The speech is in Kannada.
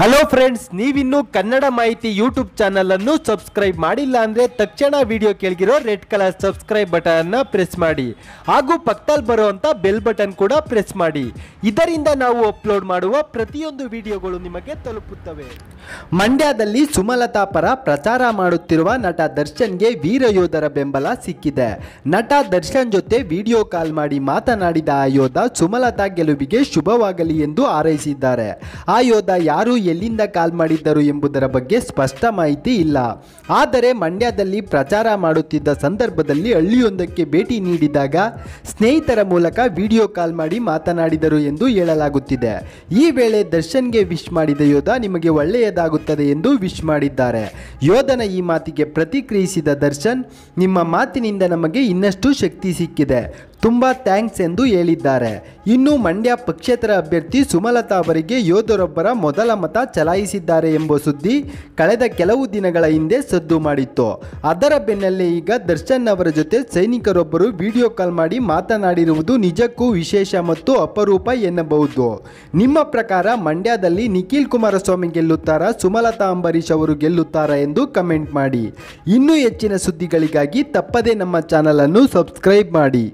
ಹಲೋ ಫ್ರೆಂಡ್ಸ್ ನೀವಿನ್ನೂ ಕನ್ನಡ ಮಾಹಿತಿ ಯೂಟ್ಯೂಬ್ ಚಾನಲ್ ಅನ್ನು ಸಬ್ಸ್ಕ್ರೈಬ್ ಮಾಡಿಲ್ಲ ಅಂದ್ರೆ ತಕ್ಷಣ ವಿಡಿಯೋ ಕೆಳಗಿರೋ ರೆಡ್ ಕಲರ್ ಸಬ್ಸ್ಕ್ರೈಬ್ ಬಟನ್ ಅನ್ನ ಪ್ರೆಸ್ ಮಾಡಿ. ಹಾಗೂ ಪಕ್ಕದಲ್ಲಿ ಬರುವಂತ ಬೆಲ್ ಬಟನ್ ಕೂಡ ಪ್ರೆಸ್ ಮಾಡಿ. ಇದರಿಂದ ನಾವು ಅಪ್ಲೋಡ್ ಮಾಡುವ ಪ್ರತಿಯೊಂದು ವಿಡಿಯೋಗಳು ನಿಮಗೆ ತಲುಪುತ್ತವೆ. ಮಂಡ್ಯದಲ್ಲಿ ಸುಮಲತಾ ಪರ ಪ್ರಚಾರ ಮಾಡುತ್ತಿರುವ ನಟ ದರ್ಶನ್ಗೆ ವೀರ ಯೋಧರ ಬೆಂಬಲ ಸಿಕ್ಕಿದೆ. ನಟ ದರ್ಶನ್ ಜೊತೆ ವಿಡಿಯೋ ಕಾಲ್ ಮಾಡಿ ಮಾತನಾಡಿದ ಆ ಯೋಧ ಸುಮಲತಾ ಗೆಲುವಿಗೆ ಶುಭವಾಗಲಿ ಎಂದು ಹಾರೈಸಿದ್ದಾರೆ. ಆ ಯೋಧ ಯಾರು ಎಲ್ಲಿಂದ ಕಾಲ್ ಮಾಡಿದ್ದರು ಎಂಬುದರ ಬಗ್ಗೆ ಸ್ಪಷ್ಟ ಮಾಹಿತಿ ಇಲ್ಲ. ಆದರೆ ಮಂಡ್ಯದಲ್ಲಿ ಪ್ರಚಾರ ಮಾಡುತ್ತಿದ್ದ ಸಂದರ್ಭದಲ್ಲಿ ಹಳ್ಳಿಯೊಂದಕ್ಕೆ ಭೇಟಿ ನೀಡಿದಾಗ ಸ್ನೇಹಿತರ ಮೂಲಕ ವಿಡಿಯೋ ಕಾಲ್ ಮಾಡಿ ಮಾತನಾಡಿದರು ಎಂದು ಹೇಳಲಾಗುತ್ತಿದೆ. ಈ ವೇಳೆ ದರ್ಶನ್ಗೆ ವಿಶ್ ಮಾಡಿದ ಯೋಧ ನಿಮಗೆ ಒಳ್ಳೆಯದಾಗುತ್ತದೆ ಎಂದು ವಿಶ್ ಮಾಡಿದ್ದಾರೆ. ಯೋಧನ ಈ ಮಾತಿಗೆ ಪ್ರತಿಕ್ರಿಯಿಸಿದ ದರ್ಶನ್, ನಿಮ್ಮ ಮಾತಿನಿಂದ ನಮಗೆ ಇನ್ನಷ್ಟು ಶಕ್ತಿ ಸಿಕ್ಕಿದೆ. ತುಂಬ ಥ್ಯಾಂಕ್ಸ್ ಎಂದು ಹೇಳಿದ್ದಾರೆ. ಇನ್ನು ಮಂಡ್ಯ ಪಕ್ಷೇತರ ಅಭ್ಯರ್ಥಿ ಸುಮಲತಾ ಅವರಿಗೆ ಯೋಧರೊಬ್ಬರ ಮೊದಲ ಮತ ಚಲಾಯಿಸಿದ್ದಾರೆ ಎಂಬ ಸುದ್ದಿ ಕಳೆದ ಕೆಲವು ದಿನಗಳ ಹಿಂದೆ ಸದ್ದು ಮಾಡಿತ್ತು. ಅದರ ಬೆನ್ನಲ್ಲೇ ಈಗ ದರ್ಶನ್ ಅವರ ಜೊತೆ ಸೈನಿಕರೊಬ್ಬರು ವಿಡಿಯೋ ಕಾಲ್ ಮಾಡಿ ಮಾತನಾಡಿರುವುದು ನಿಜಕ್ಕೂ ವಿಶೇಷ ಮತ್ತು ಅಪರೂಪ ಎನ್ನಬಹುದು. ನಿಮ್ಮ ಪ್ರಕಾರ ಮಂಡ್ಯದಲ್ಲಿ ನಿಖಿಲ್ ಕುಮಾರಸ್ವಾಮಿ ಗೆಲ್ಲುತ್ತಾರಾ, ಸುಮಲತಾ ಅಂಬರೀಶ್ ಅವರು ಗೆಲ್ಲುತ್ತಾರಾ ಎಂದು ಕಮೆಂಟ್ ಮಾಡಿ. ಇನ್ನೂ ಹೆಚ್ಚಿನ ಸುದ್ದಿಗಳಿಗಾಗಿ ತಪ್ಪದೇ ನಮ್ಮ ಚಾನಲ್ ಅನ್ನು ಸಬ್ಸ್ಕ್ರೈಬ್ ಮಾಡಿ.